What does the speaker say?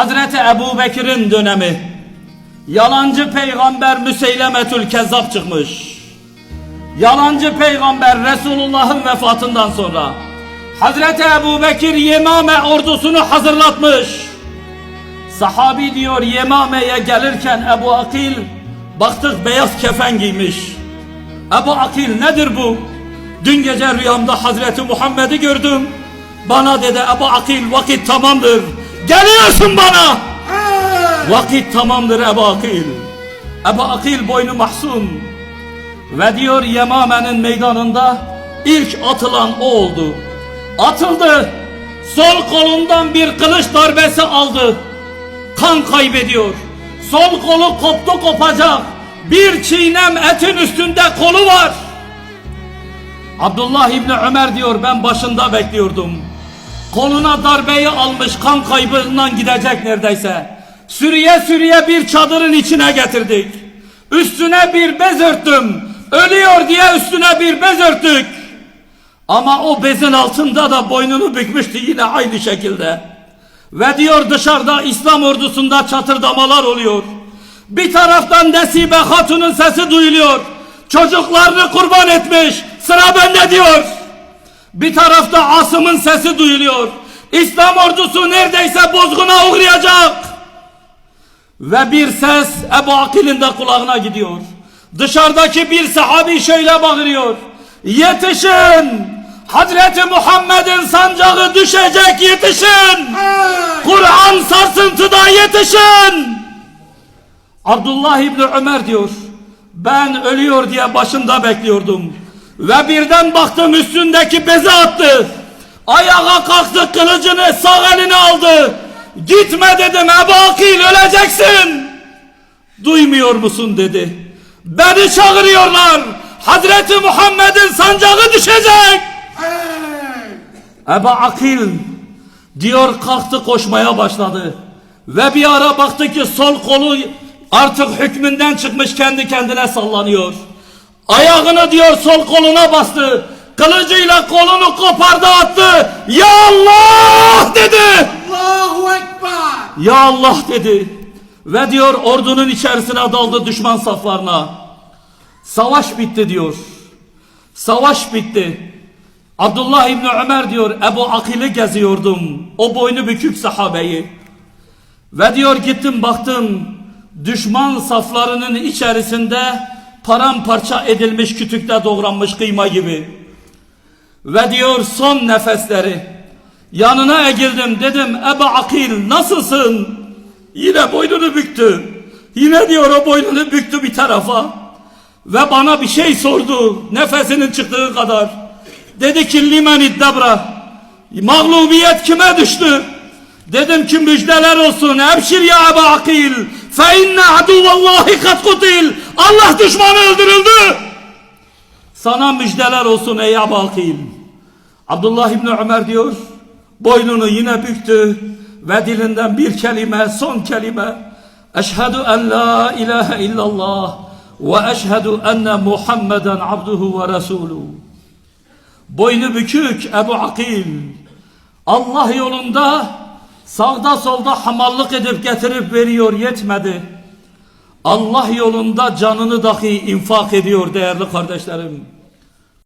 Hazreti Ebu Bekir'in dönemi. Yalancı peygamber Müseylemetül Kezzap çıkmış. Yalancı peygamber Resulullah'ın vefatından sonra Hazreti Ebu Bekir Yemame ordusunu hazırlatmış. Sahabi diyor Yemame'ye gelirken Ebu Akil baktık beyaz kefen giymiş. Ebu Akil nedir bu? Dün gece rüyamda Hazreti Muhammed'i gördüm. Bana dedi Ebu Akil vakit tamamdır. Geliyorsun bana. Vakit tamamdır Ebu Akil. Ebu Akil boynu mahzun. Ve diyor Yemame'nin meydanında ilk atılan o oldu. Atıldı. Sol kolundan bir kılıç darbesi aldı. Kan kaybediyor. Sol kolu koptu kopacak. Bir çiğnem etin üstünde kolu var. Abdullah İbni Ömer diyor ben başında bekliyordum. Koluna darbeyi almış kan kaybından gidecek neredeyse. Sürüye sürüye bir çadırın içine getirdik. Üstüne bir bez örttüm. Ölüyor diye üstüne bir bez örttük. Ama o bezin altında da boynunu bükmüştü yine aynı şekilde. Ve diyor dışarıda İslam ordusunda çatırdamalar oluyor. Bir taraftan Nesibe Hatun'un sesi duyuluyor. Çocuklarını kurban etmiş. Sıra bende diyor. Bir tarafta Asım'ın sesi duyuluyor. İslam ordusu neredeyse bozguna uğrayacak. Ve bir ses Ebu Akil'in de kulağına gidiyor. Dışarıdaki bir sahabi şöyle bağırıyor. Yetişin! Hazreti Muhammed'in sancağı düşecek yetişin! Kur'an sarsıntıda yetişin! Abdullah İbni Ömer diyor. Ben ölüyor diye başında bekliyordum. Ve birden baktım üstündeki bezi attı. Ayağa kalktı kılıcını sağ eline aldı. Gitme dedim Ebu Akil öleceksin. Duymuyor musun dedi. Beni çağırıyorlar. Hazreti Muhammed'in sancağı düşecek. Ebu Akil diyor kalktı koşmaya başladı. Ve bir ara baktı ki sol kolu artık hükmünden çıkmış kendi kendine sallanıyor. Ayağını diyor sol koluna bastı. Kılıcıyla kolunu kopardı attı. Ya Allah dedi. Allahu Ekber. Ya Allah dedi. Ve diyor ordunun içerisine daldı düşman saflarına. Savaş bitti diyor. Savaş bitti. Abdullah İbni Ömer diyor Ebu Akil'i geziyordum. O boynu bükük sahabeyi. Ve diyor gittim baktım düşman saflarının içerisinde paramparça edilmiş kütükte doğranmış kıyma gibi. Ve diyor son nefesleri. Yanına eğildim dedim Ebu Akil nasılsın? Yine boynunu büktü. Yine diyor o boynunu büktü bir tarafa. Ve bana bir şey sordu nefesinin çıktığı kadar. Dedi ki limen iddebra. Mağlubiyet kime düştü? Dedim ki müjdeler olsun. Ebşir ya Ebu Akil. Fe inne aduvallahi kat kutil. Allah düşmanı öldürüldü. Sana müjdeler olsun ey Ebu Akil. Abdullah İbni Ömer diyor. Boynunu yine büktü. Ve dilinden bir kelime, son kelime. Eşhedü en la ilahe illallah. Ve eşhedü enne Muhammeden abduhu ve resuluhu. Boynu bükük Ebu Akil. Allah yolunda sağda solda hamallık edip getirip veriyor yetmedi. Allah yolunda canını dahi infak ediyor değerli kardeşlerim.